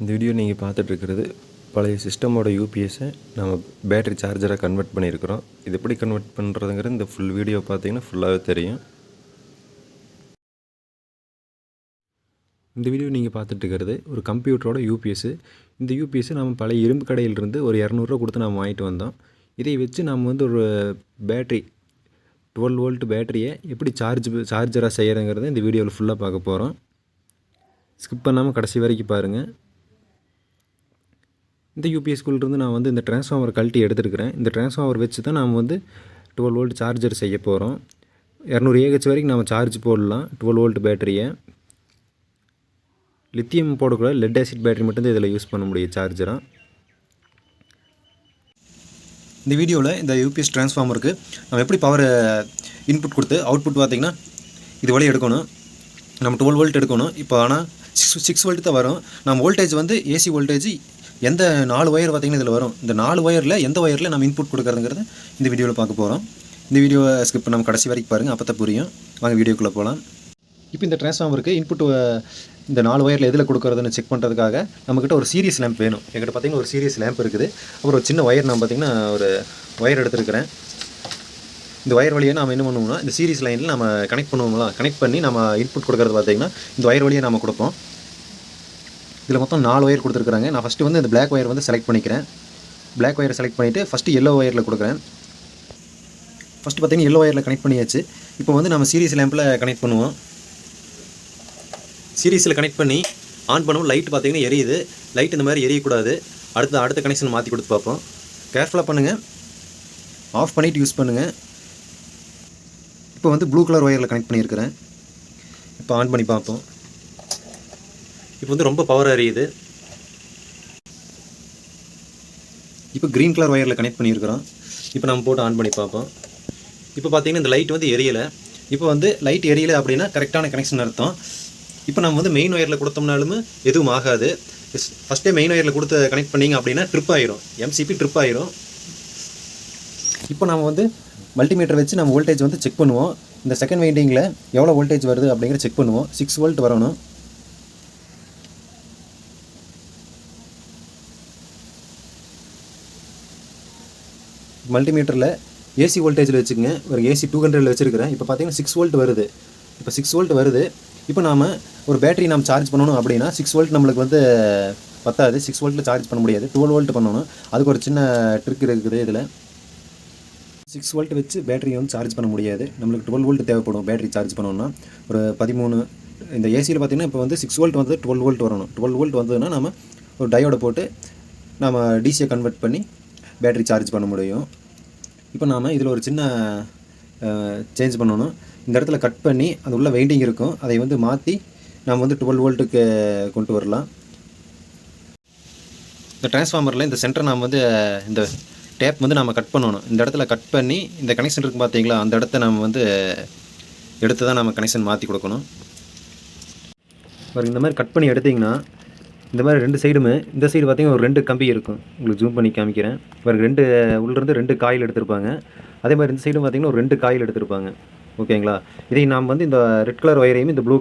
இந்த வீடியோ நீங்கள் பார்த்துட்ருக்கிறது பழைய சிஸ்டமோட யூபிஎஸை நம்ம பேட்டரி சார்ஜராக கன்வெர்ட் பண்ணியிருக்கிறோம். இது எப்படி கன்வெர்ட் பண்ணுறதுங்கிறது இந்த ஃபுல் வீடியோ பார்த்தீங்கன்னா ஃபுல்லாகவே தெரியும். இந்த வீடியோ நீங்கள் பார்த்துட்டுருக்கிறது ஒரு கம்ப்யூட்டரோட யூபிஎஸ்ஸு இந்த யூபிஎஸ்ஸு நம்ம பழைய இரும்பு கடையிலிருந்து ஒரு இரநூறுவா கொடுத்து நம்ம வாங்கிட்டு வந்தோம். இதை வச்சு நம்ம வந்து ஒரு பேட்ரி டுவெல் வோல்ட் பேட்டரியை எப்படி சார்ஜ் சார்ஜராக செய்கிறங்கிறத இந்த வீடியோவில் ஃபுல்லாக பார்க்க போகிறோம் ஸ்கிப் பண்ணாமல் கடைசி வரைக்கும் பாருங்கள் இந்த யூபிஎஸ்குள்ளேருந்து நான் வந்து இந்த டிரான்ஸ்ஃபார்மர் கழட்டி எடுத்துருக்கிறேன். இந்த டிரான்ஸ்ஃபார்மர் வச்சு தான் நாம் வந்து டுவெல் வோல்ட் சார்ஜர் செய்ய போகிறோம் இரநூறு ஏஹெச் வரைக்கும் நம்ம சார்ஜ் போடலாம். டுவெல் வோல்ட் பேட்டரியை லித்தியம் போடக்கூடாது. லெட் ஆசிட் பேட்டரி மட்டும்தான் இதில் யூஸ் பண்ண முடியும் சார்ஜராக இந்த வீடியோவில் இந்த யூபிஎஸ் ட்ரான்ஸ்ஃபார்மருக்கு நம்ம எப்படி பவர் இன்புட் கொடுத்து அவுட்புட் பார்த்திங்கன்னா இது வழி எடுக்கணும். நம்ம டுவெல் வோல்ட் எடுக்கணும். இப்போ ஆனால் சிக்ஸ் சிக்ஸ் வோல்ட் தான் வரும். நம்ம வோல்டேஜ் வந்து ஏசி வோல்டேஜ் எந்த நாலு ஒயர் பார்த்தீங்கன்னா இதில் வரும். இந்த நாலு ஒயரில் எந்த ஒயரில் நம்ம இன்புட் கொடுக்குறதுங்கிறத இந்த வீடியோவில் பார்க்க போகிறோம் இந்த வீடியோவை ஸ்கிப் நம்ம கடைசி வரைக்கும் பாருங்கள் அப்போ தான் புரியும். வாங்க வீடியோக்குள்ளே போகலாம் இப்போ இந்த டிரான்ஸ்ஃபார்மருக்கு இன்புட் இந்த நாலு ஒயரில் எதில் கொடுக்குறதுன்னு செக் பண்ணுறதுக்காக நம்மக்கிட்ட ஒரு சீரியஸ் லேம்ப் வேணும். எங்கிட்ட பார்த்தீங்கன்னா ஒரு சீரியஸ் லேம்ப் இருக்குது. அப்புறம் ஒரு சின்ன ஒயர் நான் பார்த்திங்கன்னா ஒரு ஒயர் எடுத்துருக்கிறேன். இந்த ஒயர் வழியை நம்ம என்ன பண்ணுவோம்னா இந்த சீரிஸ் லைனில் நம்ம கனெக்ட் பண்ணுவோங்களா கனெக்ட் பண்ணி நம்ம இன்புட் கொடுக்குறது பார்த்திங்கன்னா இந்த ஒயர் வழியை நம்ம கொடுப்போம். இதில் மொத்தம் நாலு ஒயர் கொடுத்துருக்குறாங்க. நான் ஃபஸ்ட்டு வந்து இந்த பிளாக் ஒயர் வந்து செலக்ட் பண்ணிக்கிறேன். பிளாக் ஒயரை செலக்ட் பண்ணிவிட்டு ஃபஸ்ட்டு எல்லோ ஒயரில் கொடுக்குறேன். ஃபஸ்ட்டு பார்த்தீங்கன்னா எல்லோ ஒயரில் கனெக்ட் பண்ணியாச்சு. இப்போ வந்து நம்ம சீரிஸ் லேம்பில் கனெக்ட் பண்ணுவோம். சீரிஸில் கனெக்ட் பண்ணி ஆன் பண்ணுவோம் லைட் பார்த்திங்கன்னா எரியுது. லைட் இந்த மாதிரி எரியக்கூடாது. அடுத்த அடுத்த கனெக்ஷன் மாற்றி கொடுத்து பார்ப்போம். கேர்ஃபுல்லாக பண்ணுங்கள் ஆஃப் பண்ணிவிட்டு யூஸ் பண்ணுங்கள் இப்போ வந்து ப்ளூ கலர் ஒயரில் கனெக்ட் பண்ணியிருக்கிறேன். இப்போ ஆன் பண்ணி பார்ப்போம். இப்போ வந்து ரொம்ப பவர் எரியுது இப்போ க்ரீன் கலர் ஒயரில் கனெக்ட் பண்ணியிருக்கிறோம். இப்போ நம்ம போட்டு ஆன் பண்ணி பார்ப்போம். இப்போ பார்த்தீங்கன்னா இந்த லைட் வந்து எரியலை. இப்போ வந்து லைட் எரியலை அப்படின்னா கரெக்டான கனெக்ஷன் அர்த்தம். இப்போ நம்ம வந்து மெயின் ஒயரில் கொடுத்தோம்னாலும் எதுவும் ஆகாது. ஃபஸ்ட்டே மெயின் ஒயரில் கொடுத்து கனெக்ட் பண்ணீங்க அப்படின்னா ட்ரிப் ஆயிரும். எம்சிபி ட்ரிப் ஆயிரும். இப்போ நம்ம வந்து மல்டிமீட்டர் வச்சு நம்ம வோல்டேஜ் வந்து செக் பண்ணுவோம். இந்த செகண்ட் வைண்டிங்கில் எவ்வளோ வோல்டேஜ் வருது அப்படிங்கிற செக் பண்ணுவோம். சிக்ஸ் வோல்ட் வரணும். மல்டிமீட்டரில் ஏசி வோல்டேஜில் வச்சுக்கோங்க. ஒரு ஏசி டூ ஹண்ட்ரடில் வச்சுருக்கிறேன். இப்போ பார்த்தீங்கன்னா சிக்ஸ் வோல்ட் வருது. இப்போ சிக்ஸ் வோல்ட் வருது. இப்போ நாம் ஒரு பேட்டரி நாம் சார்ஜ் பண்ணணும் அப்படின்னா சிக்ஸ் வோல்ட் நம்மளுக்கு வந்து பத்தாது. சிக்ஸ் வோல்ட்டில் சார்ஜ் பண்ண முடியாது. டுவெல் வோல்ட் பண்ணணும். அதுக்கு ஒரு சின்ன ட்ரிக் இருக்குது இதில். சிக்ஸ் வோல்ட் வச்சு பேட்டரியை வந்து சார்ஜ் பண்ண முடியாது. நம்மளுக்கு டுவெல் வோல்ட் தேவைப்படும் பேட்டரி சார்ஜ் பண்ணணும்னா. ஒரு பதிமூணு இந்த ஏசியில் பார்த்தீங்கன்னா இப்போ வந்து சிக்ஸ் வோல்ட் வந்து டுவெல் வோல்ட் வரணும். டுவெல் வோல்ட் வந்ததுன்னா நம்ம ஒரு டயோடை போட்டு நம்ம டிசியை கன்வெர்ட் பண்ணி பேட்டரி சார்ஜ் பண்ண முடியும். இப்போ நாம் இதில் ஒரு சின்ன சேஞ்ச் பண்ணணும். இந்த இடத்துல கட் பண்ணி அது உள்ள வெயிண்டிங் இருக்கும். அதை வந்து மாற்றி நாம் வந்து டுவெல் வோல்ட்டுக்கு கொண்டு வரலாம். இந்த டிரான்ஸ்ஃபார்மரில் இந்த சென்டர் நாம் வந்து இந்த டேப் வந்து நம்ம கட் பண்ணணும். இந்த இடத்துல கட் பண்ணி இந்த கனெக்ஷன் இருக்கும் பார்த்தீங்களா? அந்த இடத்த நம்ம வந்து எடுத்து தான் நம்ம கனெக்ஷன் மாற்றி கொடுக்கணும். பாருங்க இந்த மாதிரி கட் பண்ணி எடுத்திங்கன்னா இந்த மாதிரி ரெண்டு சைடுமே இந்த சைடு பார்த்திங்கன்னா ஒரு ரெண்டு கம்பி இருக்கும். உங்களுக்கு ஜூம் பண்ணி காமிக்கிறேன். இவருக்கு ரெண்டு உள்ளேருந்து ரெண்டு காயில் எடுத்திருப்பாங்க. அதே மாதிரி இந்த சைடும் பார்த்திங்கன்னா ஒரு ரெண்டு காயில் எடுத்திருப்பாங்க. ஓகேங்களா? இதை நாம் வந்து இந்த ரெட் கலர் ஒயரையும் இந்த ப்ளூ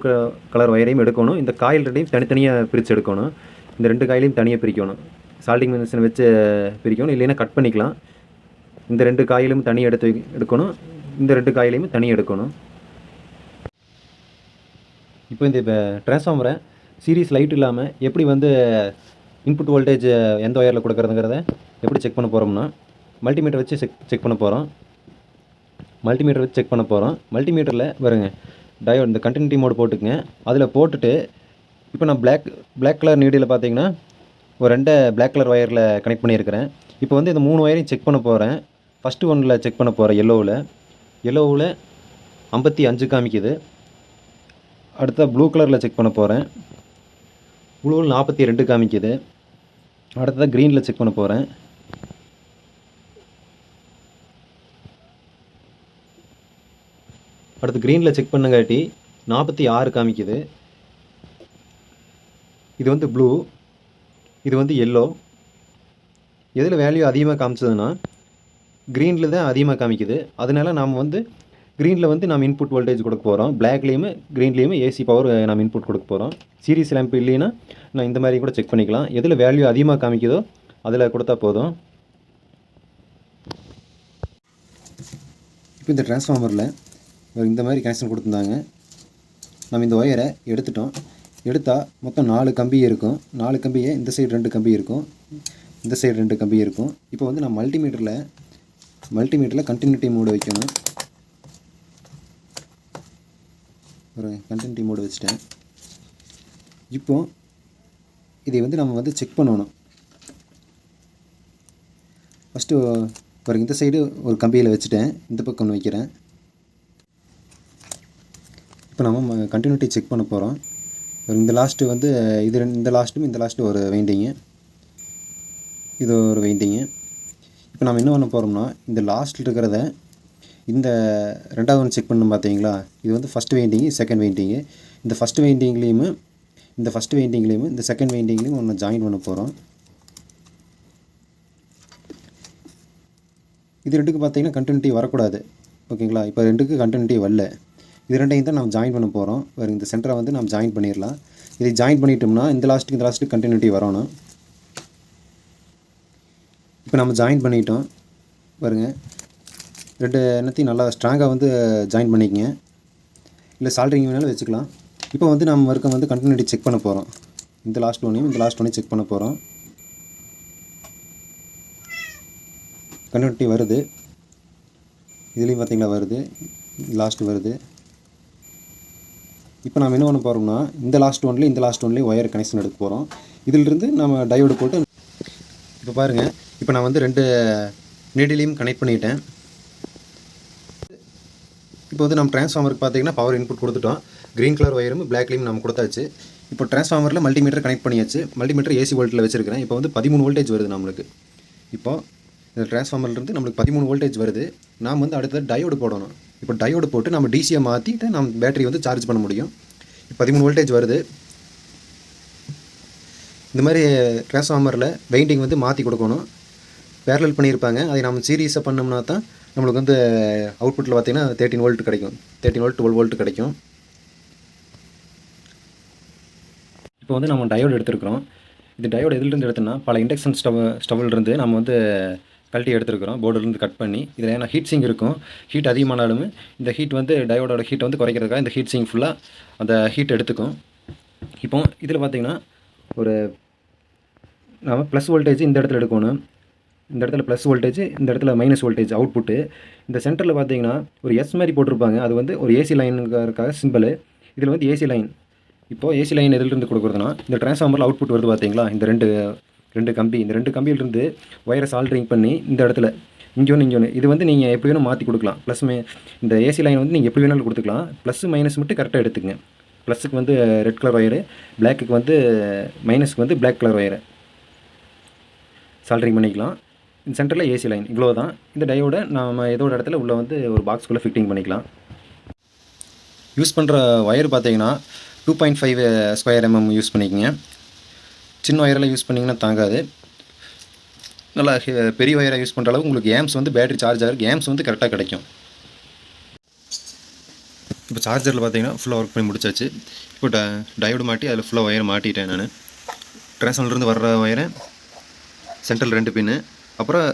கலர் ஒயரையும் எடுக்கணும். இந்த காயில் ரெண்டையும் தனித்தனியாக பிரித்து எடுக்கணும். இந்த ரெண்டு காயிலையும் தனியாக பிரிக்கணும். சால்டிங் மிஷினை வச்சு பிரிக்கணும். இல்லைன்னா கட் பண்ணிக்கலாம். இந்த ரெண்டு காயிலும் தனியாக எடுத்து எடுக்கணும். இந்த ரெண்டு காயிலையும் தனியாக எடுக்கணும். இப்போ இந்த ட்ரான்ஸ்ஃபார்மரை சீரிஸ் லைட் இல்லாமல் எப்படி வந்து இன்புட் வோல்டேஜ் எந்த ஒயரில் கொடுக்குறதுங்கிறத எப்படி செக் பண்ண போகிறோம்னா மல்டிமீட்டர் வச்சு செக் செக் பண்ண போகிறோம் மல்டிமீட்டர் வச்சு செக் பண்ண போகிறோம் மல்டிமீட்டரில் வருங்க டயோ இந்த கண்டினியூட்டி மோட் போட்டுக்குங்க. அதில் போட்டுட்டு இப்போ நான் பிளாக் பிளாக் கலர் நீடியில் பார்த்தீங்கன்னா ஒரு ரெண்டு பிளாக் கலர் ஒயரில் கனெக்ட் பண்ணியிருக்கிறேன். இப்போ வந்து இந்த மூணு ஒயரையும் செக் பண்ண போகிறேன் ஃபஸ்ட்டு ஒன்றில் செக் பண்ண போகிறேன் எல்லோவில் எல்லோவில் ஐம்பத்தி அஞ்சு காமிக்குது. அடுத்த ப்ளூ கலரில் செக் பண்ண போகிறேன் ப்ளூவில் நாற்பத்தி ரெண்டு காமிக்குது. அடுத்ததாக க்ரீனில் செக் பண்ண போகிறேன் அடுத்து க்ரீனில் செக் பண்ணங்காட்டி நாற்பத்தி ஆறு காமிக்குது. இது வந்து ப்ளூ இது வந்து எல்லோ எதில் வேல்யூ அதிகமாக காமிச்சதுன்னா க்ரீனில் தான் அதிகமாக காமிக்குது. அதனால நாம் வந்து க்ரீனில் வந்து நம்ம இன்புட் வோல்டேஜ் கொடுக்க போகிறோம் பிளாக்லேயுமே க்ரீன்லேயுமே ஏசி பவர் நம்ம இன்புட் கொடுக்க போகிறோம் சீரிஸ் லேம்ப் இல்லைன்னா நான் இந்த மாதிரி கூட செக் பண்ணிக்கலாம். எதில் வேல்யூ அதிகமாக காமிக்குதோ அதில் கொடுத்தா போதும். இப்போ இந்த டிரான்ஸ்ஃபார்மரில் இந்த மாதிரி கனெக்ஷன் கொடுத்துருந்தாங்க. நம்ம இந்த ஒயரை எடுத்துட்டோம். எடுத்தால் மொத்தம் நாலு கம்பி இருக்கும். நாலு கம்பியை இந்த சைடு ரெண்டு கம்பி இருக்கும். இந்த சைடு ரெண்டு கம்பி இருக்கும். இப்போ வந்து நான் மல்டிமீட்டரில் மல்டிமீட்டரில் கண்டினியூட்டி மோடு வைக்கணும். ஒரு கண்டென்ட் மோடு வச்சுட்டேன். இப்போ இதை வந்து நம்ம வந்து செக் பண்ணணும். ஃபஸ்ட்டு ஒரு இந்த சைடு ஒரு கம்பியில் வச்சுட்டேன். இந்த பக்கம் ஒன்று வைக்கிறேன். இப்போ நம்ம கண்டினியூட்டி செக் பண்ண போகிறோம் இந்த லாஸ்ட்டு வந்து இது ரெண்டு- இந்த லாஸ்ட்டும் இந்த லாஸ்ட்டு ஒரு வெயிண்டிங்கு இது ஒரு வெயிண்டிங்கு இப்போ நம்ம என்ன பண்ண போகிறோம்னா இந்த லாஸ்ட்டில் இருக்கிறத இந்த ரெண்டாவது ஒன்று செக் பண்ணணும் பார்த்தீங்களா? இது வந்து ஃபஸ்ட் வெயிண்டிங்கு செகண்ட் வெயிண்டிங்கு இந்த ஃபஸ்ட் வெயிண்டிங்லேயும் இந்த ஃபஸ்ட் வெயிண்டிங்லேயும் இந்த செகண்ட் வெயிண்டிங்லேயும் ஒன்று ஜாயின் பண்ண போகிறோம் இது ரெண்டுக்கு பார்த்தீங்கன்னா கண்டினியூட்டி வரக்கூடாது. ஓகேங்களா? இப்போ ரெண்டுக்கு கண்டினியூட்டி வரல. இது ரெண்டையும் தான் நம்ம ஜாயின் பண்ண போகிறோம் வேறு இந்த சென்டரை வந்து நம்ம ஜாயின் பண்ணிடலாம். இதை ஜாயின் பண்ணிட்டோம்னா இந்த லாஸ்ட்டுக்கு இந்த லாஸ்ட்டுக்கு கண்டினியூட்டி வரணும். இப்போ நம்ம ஜாயின் பண்ணிட்டோம். பாருங்கள் ரெண்டு எண்ணத்தையும் நல்லா ஸ்ட்ராங்காக வந்து ஜாயின் பண்ணிக்கங்க. இல்லை சால்ட்ரிங் வேணாலும் வச்சுக்கலாம். இப்போ வந்து நம்ம மறுக்கம் வந்து கண்டினியூட்டி செக் பண்ண போகிறோம் இந்த லாஸ்ட் ஒன்றையும் இந்த லாஸ்ட் ஒன்றையும் செக் பண்ண போகிறோம் கண்டினியூட்டி வருது. இதுலேயும் பார்த்திங்களா வருது. லாஸ்ட் வருது. இப்போ நம்ம என்ன பண்ண போகிறோம்னா இந்த லாஸ்ட் ஒன்லேயும் இந்த லாஸ்ட் ஒன்லேயும் ஒயர் கனெக்ஷன் எடுக்க போகிறோம் இதிலிருந்து நம்ம டயோடு போட்டு இப்போ பாருங்கள் இப்போ நான் வந்து ரெண்டு நீடிலையும் கனெக்ட் பண்ணிட்டேன். இப்போ வந்து நம்ம டிரான்ஸ்ஃபார்மருக்கு பார்த்தீங்கன்னா பவர் இன்புட் கொடுத்துட்டோம். க்ரீன் கலர் ஒயரும் பிளாக்லையும் நம்ம கொடுத்தாச்சு. இப்போ டிரான்ஸ்ஃபார்மரில் மல்டிமீட்டர் கனெக்ட் பண்ணியாச்சு. மல்டிமீட்டர் ஏசி வோல்ட்டில் வச்சிருக்கிறேன். இப்போ வந்து பதிமூணு வோல்டேஜ் வருது நம்மளுக்கு. இப்போ இந்த டிரான்ஸ்ஃபார்மர்லேருந்து நம்மளுக்கு பதிமூணு வோல்டேஜ் வருது. நாம் வந்து அடுத்தது டயோடு போடணும். இப்போ டயோடு போட்டு நம்ம டிசியை மாற்றிட்டு நம்ம பேட்டரி வந்து சார்ஜ் பண்ண முடியும். பதிமூணு வோல்டேஜ் வருது. இந்த மாதிரி டிரான்ஸ்ஃபார்மரில் வெயிண்டிங் வந்து மாற்றி கொடுக்கணும். பேரலல் பண்ணியிருப்பாங்க. அதை நம்ம சீரியஸாக பண்ணோம்னா தான் நம்மளுக்கு வந்து அவுட்புட்டில் பார்த்தீங்கன்னா தேர்ட்டின் வோல்ட் கிடைக்கும். தேர்ட்டின் வோல்ட் டுவெல் வோல்ட் கிடைக்கும். இப்போ வந்து நம்ம டயோடு எடுத்துருக்குறோம். இது டயோடு எதுலேருந்து எடுத்தோம்னா பல இண்டக்ஷன் ஸ்டவ் ஸ்டவ்லேருந்து நம்ம வந்து கழட்டி எடுத்துருக்குறோம் போர்டுலேருந்து கட் பண்ணி. இதில் ஏன்னா ஹீட் சிங் இருக்கும். ஹீட் அதிகமானாலுமே இந்த ஹீட் வந்து டயோடோட ஹீட் வந்து குறைக்கிறதுக்காக இந்த ஹீட் சிங் ஃபுல்லாக அந்த ஹீட் எடுத்துக்கும். இப்போ இதில் பார்த்தீங்கன்னா ஒரு நம்ம ப்ளஸ் வோல்டேஜ் இந்த இடத்துல எடுக்கணும். இந்த இடத்துல ப்ளஸ் வோல்டேஜ் இந்த இடத்துல மைனஸ் வோல்டேஜ் அவுட்புட்டு இந்த சென்டரில் பார்த்தீங்கன்னா ஒரு எஸ் மாதிரி போட்டிருப்பாங்க. அது வந்து ஒரு ஏசி லைனுக்காக சிம்பிள் இதில் வந்து ஏசி லைன் இப்போது ஏசி லைன் எதிலிருந்து கொடுக்குறதுனா இந்த டிரான்ஸ்ஃபார்மரில் அவுட்புட் வருது பார்த்தீங்களா? இந்த ரெண்டு ரெண்டு கம்பி. இந்த ரெண்டு கம்பியிலிருந்து ஒயரை சால்ட்ரிங் பண்ணி இந்த இடத்துல இங்கே ஒன்று இங்கே ஒன்று இது வந்து நீங்கள் எப்படி வேணும் மாற்றி கொடுக்கலாம். ப்ளஸ் மே இந்த ஏசி லைன் வந்து நீங்கள் எப்படி வேணாலும் கொடுத்துக்கலாம். ப்ளஸ் மைனஸ் மட்டும் கரெக்டாக எடுத்துக்கங்க. ப்ளஸுக்கு வந்து ரெட் கலர் ஒயரு பிளாக்குக்கு வந்து மைனஸ்க்கு வந்து பிளாக் கலர் ஒயரு சால்ட்ரிங் பண்ணிக்கலாம். இந்த சென்டரில் ஏசி லைன் இவ்வளோ தான் இந்த டயோடை நம்ம ஏதோ ஒரு இடத்துல உள்ளே வந்து ஒரு பாக்ஸ்குள்ளே ஃபிட்டிங் பண்ணிக்கலாம். யூஸ் பண்ணுற ஒயர் பார்த்தீங்கன்னா two point five square mm use பண்ணிக்கோங்க. சின்ன ஒயரெல்லாம் யூஸ் பண்ணிங்கன்னா தாங்காது. நல்லா பெரிய ஒயராக யூஸ் பண்ணுற அளவுக்கு உங்களுக்கு கேம்ஸ் வந்து பேட்டரி சார்ஜ் ஆகிறதுக்கு கேம்ஸ் வந்து கரெக்டாக கிடைக்கும். இப்போ சார்ஜரில் பார்த்தீங்கன்னா ஃபுல்லாக ஒர்க் பண்ணி முடிச்சாச்சு. இப்போ ட டயோடு மாட்டி அதில் ஃபுல்லாக ஒயர் மாட்டிட்டேன் நான். ட்ரான்ஸ்ஃபார்மர்லேருந்து வர்ற ஒயரை சென்ட்ரல் ரெண்டு பின்னு அப்புறம்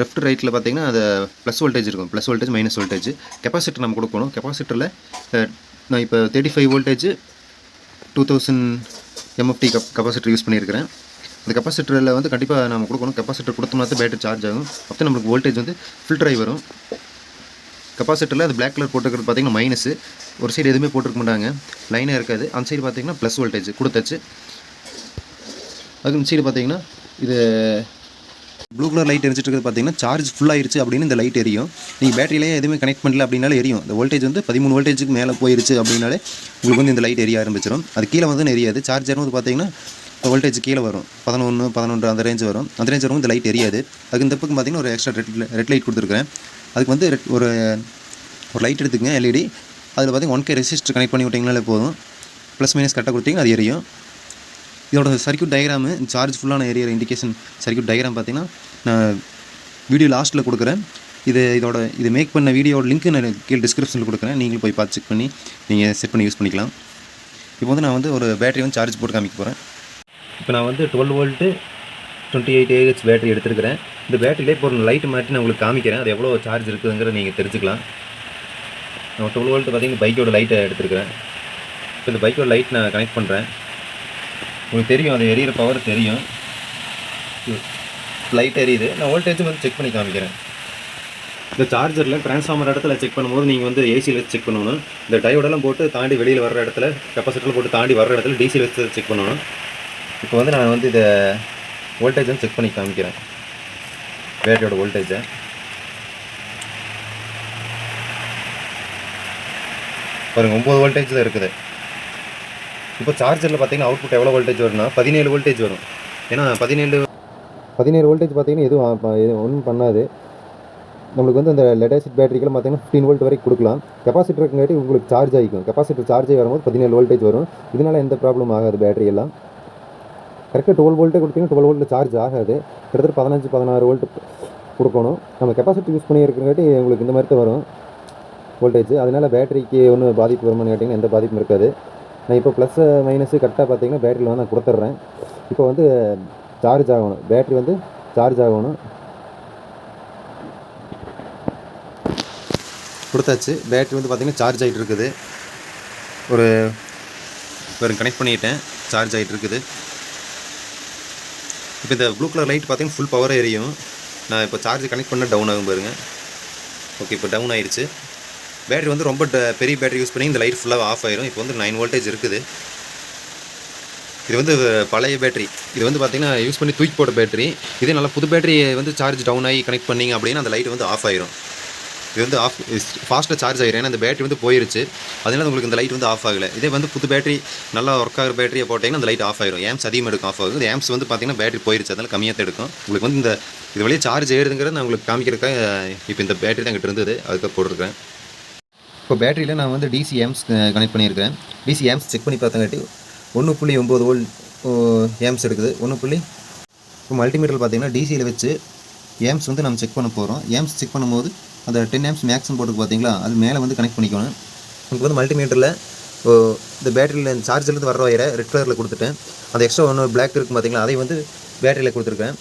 லெஃப்ட் ரைட்டில் பார்த்தீங்கன்னா அது ப்ளஸ் வோல்டேஜ் இருக்கும். Plus voltage minus voltage capacitor நம்ம கொடுக்கணும். கெப்பாசிட்டரில் நான் இப்போ thirty five voltage two thousand MFD cap capacitor use பண்ணியிருக்கிறேன். அந்த கெப்பாசிட்டரில் வந்து கண்டிப்பாக நம்ம கொடுக்கணும். கெப்பாசிட்டர் கொடுத்தோம்னா தான் பேட்டரி சார்ஜ் ஆகும். அப்போ நம்மளுக்கு வோல்டேஜ் வந்து ஃபில்டர் ஆகி வரும். கெப்பாசிட்டரில் அது பிளாக் கலர் போட்டுக்கிறது பார்த்தீங்கன்னா மைனஸு ஒரு சைடு எதுவுமே போட்டிருக்க மாட்டாங்க. லைனாக இருக்காது. அந்த சைடு பார்த்தீங்கன்னா ப்ளஸ் வோல்டேஜ் கொடுத்தாச்சு. அதுக்கு இந்த சைடு பார்த்தீங்கன்னா இது ப்ளூ கலர் லைட் எரிஞ்சிட்டு இருக்கிறது பார்த்தீங்கன்னா சார்ஜ் ஃபுல் ஆயிருச்சு அப்படின்னு இந்த லைட் எரியும். நீங்கள் பேட்டரியிலேயே எதுவுமே கனெக்ட் பண்ணல அப்படின்னாலே எரியும். இந்த வோல்டேஜ் வந்து பதிமூணு வோல்டேஜுக்கு மேலே போயிருச்சு அப்படின்னாலே உங்களுக்கு வந்து இந்த லைட் எரிய ஆரம்பிச்சிடும் அது கீழே வந்து எரியாது. சார்ஜரும் வந்து பார்த்தீங்கன்னா வோல்டேஜ் கீழே வரும். பதினொன்று பதினொன்று அந்த ரேஞ்ச் வரும். அந்த ரேஞ்ச் வரும் இந்த லைட் எரியாது. அதுக்கு இந்த பக்கம் பார்த்தீங்கன்னா ஒரு எக்ஸ்ட்ரா ரெட் ரெட் லைட் கொடுத்துருக்கேன் அதுக்கு வந்து ரெட் ஒரு ஒரு லைட் எடுத்துக்கங்க எல்இடி அதில் பார்த்தீங்கன்னா ஒன் கே ரெசிஸ்டர் கனெக்ட் பண்ணி விட்டிங்கனாலே போதும். ப்ளஸ் மைனஸ் கரெக்டாக கொடுத்தீங்கன்னா அது எரியும். இதோட சர்க்யூட் டயக்ராமு சார்ஜ் ஃபுல்லான ஏரியா இண்டிகேஷன் சர்க்யூட் டயக்ராம் பார்த்தீங்கன்னா நான் வீடியோ லாஸ்ட்டில் கொடுக்குறேன். இது இதோட இது மேக் பண்ண வீடியோட லிங்க் நான் கீழே டிஸ்கிரிப்ஷனில் கொடுக்குறேன். நீங்களும் போய் பார்த்து செக் பண்ணி நீங்கள் செட் பண்ணி யூஸ் பண்ணிக்கலாம். இப்போ வந்து நான் வந்து ஒரு பேட்டரி வந்து சார்ஜ் போட்டு காமிக்க போகிறேன் இப்போ நான் வந்து twelve volt twenty eight AH battery எடுத்துருக்கிறேன். இந்த பேட்டரியிலே இப்போ ஒரு லைட் மாட்டி நான் உங்களுக்கு காமிக்கிறேன். அது எவ்வளோ சார்ஜ் இருக்குதுங்கிற நீங்கள் தெரிஞ்சுக்கலாம். நான் டுவெல் வோல்ட் பார்த்தீங்கன்னா பைக்கோட லைட்டை எடுத்துருக்கிறேன். இப்போ இந்த பைக்கோட லைட் நான் கனெக்ட் பண்ணுறேன் உங்களுக்கு தெரியும் அது எரியிற பவர் தெரியும். லைட் எரியுது. நான் வோல்டேஜும் வந்து செக் பண்ணி காமிக்கிறேன். இந்த சார்ஜரில் ட்ரான்ஸ்ஃபார்மர் இடத்துல செக் பண்ணும்போது நீங்கள் வந்து ஏசியில் வச்சு செக் பண்ணணும். இந்த டயோடெல்லாம் போட்டு தாண்டி வெளியில் வர்ற இடத்துல கெப்பாசிட்டரில் போட்டு தாண்டி வர்ற இடத்துல டிசியில் வச்சு செக் பண்ணணும். இப்போ வந்து நான் வந்து இதை வோல்டேஜ் வந்து செக் பண்ணி காமிக்கிறேன். பேட்டரியோட வோல்டேஜை பாருங்கள் ஒம்பது வோல்டேஜில் இருக்குது. இப்போ சார்ஜரில் பார்த்தீங்கன்னா அவுட்புட் எவ்வளோ வோல்டேஜ் வரும்னா பதினேழு வோல்டேஜ் வரும். ஏன்னா பதினேழு பதினேழு வோல்டேஜ் பார்த்தீங்கன்னா எதுவும் ஒன்றும் பண்ணாது. நம்மளுக்கு வந்து அந்த லெடாசிட் பேட்டரிக்கெல்லாம் பார்த்தீங்கன்னா ஃபிஃப்டீன் வோல்ட் வரைக்கும் கொடுக்கலாம். கெப்பாசிட்டி இருக்குங்காட்டி உங்களுக்கு சார்ஜ் ஆகிக்கும். கெப்பாசிட்டர் சார்ஜ் ஆகி வரும்போது பதினேழு வோல்டேஜ் வரும். இதனால் எந்த ப்ராப்ளம் ஆகாது பேட்டரி எல்லாம். கரெக்டாக டுவெல் வோல்ட்டே கொடுத்தீங்கன்னா டுவெல் வோல்ட்டில் சார்ஜ் ஆகாது. கிட்டத்தட்ட பதினஞ்சு பதினாறு வோல்ட் கொடுக்கணும். நம்ம கெப்பாசிட்டி யூஸ் பண்ணி இருக்கிறங்காட்டி உங்களுக்கு இந்த மாதிரி தான் வரும் வோல்டேஜ் அதனால் பேட்டரிக்கு ஒன்றும் பாதிப்பு வருமானு கேட்டிங்கன்னா எந்த பாதிப்பும் இருக்காது. நான் இப்போ ப்ளஸ் மைனஸு கரெக்டாக பார்த்தீங்கன்னா பேட்டரியில் வந்து நான் கொடுத்துட்றேன். இப்போ வந்து சார்ஜ் ஆகணும். பேட்டரி வந்து சார்ஜ் ஆகணும். கொடுத்தாச்சு. பேட்டரி வந்து பார்த்திங்கன்னா சார்ஜ் ஆகிட்டு இருக்குது. ஒரு வெறும் கனெக்ட் பண்ணிட்டேன். சார்ஜ் ஆகிட்டு இருக்குது. இப்போ இந்த ப்ளூ கலர் லைட் பார்த்தீங்கன்னா ஃபுல் பவர் எரியும் நான் இப்போ சார்ஜ் கனெக்ட் பண்ணால் டவுன் ஆகும் பாருங்கள் ஓகே இப்போ டவுன் ஆயிடுச்சு. பேட்டரி வந்து ரொம்ப பெரிய பேட்டரி யூஸ் பண்ணி இந்த லைட் ஃபுல்லாக ஆஃப் ஆயிரும். இப்போ வந்து நைன் வோல்டேஜ் இருக்குது. இது வந்து பழைய பேட்டரி. இது வந்து பார்த்திங்கன்னா யூஸ் பண்ணி தூக்கி போட்ட பேட்டரி. இதே நல்லா புது பேட்டரி வந்து சார்ஜ் டவுன் ஆகி கனெக்ட் பண்ணீங்க அப்படின்னா அந்த லைட் வந்து ஆஃப் ஆயிரும். இது வந்து ஆஃப் ஃபாஸ்ட்டாக சார்ஜ் ஆகிரும் ஏன்னா அந்த பேட்டரி வந்து போயிருச்சு. அதனால உங்களுக்கு இந்த லைட் வந்து ஆஃப் ஆகலை. இதே வந்து புது பேட்டரி நல்லா ஒர்க் ஆகிற பேட்டரியை போட்டிங்கன்னா அந்த லைட் ஆஃப் ஆயிரும். ஏம்ஸ் அதிகமாக எடுக்கும் ஆஃப் ஆகுது. ஏம்ஸ் வந்து பார்த்திங்கன்னா பேட்டரி போயிருச்சு. அதனால் கம்மியாக தான் எடுக்கும். உங்களுக்கு வந்து இந்த இது வழியே சார்ஜ் ஏறுதுங்கிறது நான் உங்களுக்கு காமிக்கிறதுக்காக இப்போ இந்த பேட்டரி தான் எங்கிட்ட இருந்தது. அதுக்காக போட்டிருக்கேன் இப்போ பேட்டரியில் நான் வந்து டிசி ஏம்ஸ் கனெக்ட் பண்ணியிருக்கேன் டிசி ஏம்ஸ் செக் பண்ணி பார்த்தங்காட்டி ஒன்று புள்ளி ஒம்பது வோல்ட் ஏம்ஸ் எடுக்குது. ஒன்று புள்ளி இப்போ மல்டிமீட்டர் பார்த்தீங்கன்னா டிசியில் வச்சு ஏம்ஸ் வந்து நம்ம செக் பண்ண போகிறோம் ஏம்ஸ் செக் பண்ணும்போது அந்த டென் ஏம்ஸ் மேக்ஸிமம் போட்டு பார்த்தீங்களா? அது மேலே வந்து கனெக்ட் பண்ணிக்கணும் உங்களுக்கு வந்து மல்டிமீட்டரில் இந்த பேட்டரியில் இந்த சார்ஜர்லேருந்து வர ஒயரை ரெட் கலரில் கொடுத்துட்டேன். அந்த எக்ஸ்ட்ரா ஒன்று பிளாக் இருக்கும் பார்த்தீங்களா? அதை வந்து பேட்டரியில் கொடுத்துருக்கேன்.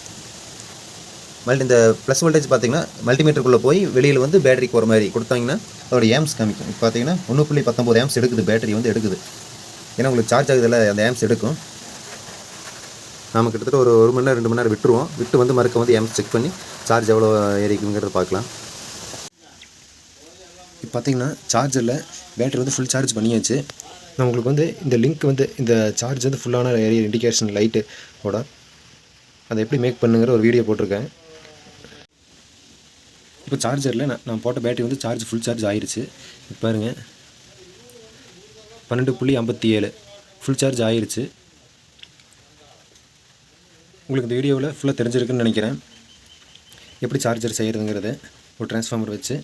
மல்டி இந்த ப்ளஸ் வோல்டேஜ் பார்த்தீங்கன்னா மல்டிமீட்டருக்குள்ளே போய் வெளியில் வந்து பேட்டரிக்கு போகிற மாதிரி கொடுத்தாங்கன்னா அதோட ஏம்ஸ் காமிக்கும். இப்போ பார்த்தீங்கன்னா ஒன்று புள்ளி பத்தொம்போது ஏம்ஸ் எடுக்குது பேட்டரி வந்து எடுக்குது. ஏன்னா உங்களுக்கு சார்ஜ் ஆகுதில்ல அந்த ஏம்ஸ் எடுக்கும். நம்ம கிட்டத்தட்ட ஒரு ஒரு மணி நேரம் ரெண்டு மணி நேரம் விட்டுருவோம். விட்டு வந்து மறுக்க வந்து ஏம்ஸ் செக் பண்ணி சார்ஜ் எவ்வளோ ஏறிக்குங்கிறத பார்க்கலாம். இப்போ பார்த்தீங்கன்னா சார்ஜரில் பேட்டரி வந்து ஃபுல் சார்ஜ் பண்ணியாச்சு. நான் உங்களுக்கு வந்து இந்த லிங்க் வந்து இந்த சார்ஜ் வந்து ஃபுல்லான ஏரிய இண்டிகேஷன் லைட்டு ஓட அதை எப்படி மேக் பண்ணுங்கிற ஒரு வீடியோ போட்டிருக்கேன். இப்போ சார்ஜரில் நான் நான் போட்ட பேட்டரி வந்து சார்ஜ் ஃபுல் சார்ஜ் ஆயிடுச்சு இப்போ பாருங்கள் பன்னெண்டு புள்ளி ஐம்பத்தி ஏழு. ஃபுல் சார்ஜ் ஆயிடுச்சு உங்களுக்கு இந்த வீடியோவில் ஃபுல்லாக தெரிஞ்சிருக்குன்னு நினைக்கிறேன். எப்படி சார்ஜர் செய்கிறதுங்கிறத ஒரு டிரான்ஸ்ஃபார்மர் வச்சு.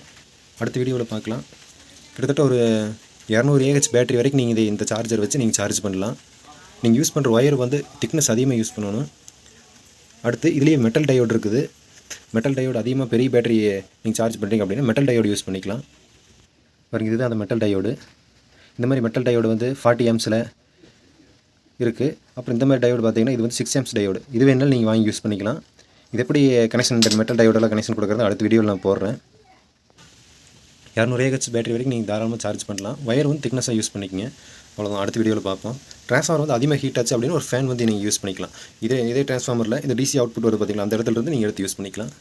அடுத்த வீடியோவில் பார்க்கலாம். கிட்டத்தட்ட ஒரு இரநூறு ஏஹெச் பேட்டரி வரைக்கும் நீங்கள் இதை இந்த சார்ஜர் வச்சு நீங்கள் சார்ஜ் பண்ணலாம். நீங்கள் யூஸ் பண்ணுற ஒயர் வந்து திக்னஸ் அதிகமாக யூஸ் பண்ணணும். அடுத்து இதுலேயே மெட்டல் டயோடு இருக்குது. மெட்டல் டயோடு அதிகமாக பெரிய பேட்டரி நீங்கள் சார்ஜ் பண்ணுறீங்க அப்படின்னா மெட்டல் டயோடு யூஸ் பண்ணிக்கலாம். பாருங்க இதுதான் அந்த மெட்டல் டயோடு இந்த மாதிரி மெட்டல் டயோடு வந்து ஃபார்ட்டி எம்ஸில் இருக்குது அப்புறம் இந்த மாதிரி டயோடு பார்த்தீங்கன்னா இது வந்து சிக்ஸ் எம்ஸ் டயோடு இது வேணாலும் நீங்கள் வாங்கி யூஸ் பண்ணிக்கலாம். இது எப்படி கனெக்ஷன் இந்த மெட்டல் டயோடெல்லாம் கனெக்ஷன் கொடுக்குறது அடுத்த வீடியோவில் நான் போடுறேன். இரநூறு ஏஹெச் பேட்டரி வரைக்கும் நீங்கள் தாராளமாக சார்ஜ் பண்ணலாம். ஒயர் வந்து திக்னஸாக யூஸ் பண்ணிக்கங்க. அவ்வளோதான் அடுத்த வீடியோவில் பார்ப்போம். ட்ரான்ஸ்ஃபார்மர் வந்து அதிகமாக ஹீட் ஆச்சு அப்படின்னு ஒரு ஃபேன் வந்து நீங்கள் யூஸ் பண்ணிக்கலாம். இதே இதே ட்ரான்ஸ்ஃபார்மரில் இந்த டிசி அவுட்புட் வருது பார்த்தீங்களா அந்த இடத்துல இருந்து நீங்கள் எடுத்து யூஸ் பண்ணிக்கலாம்.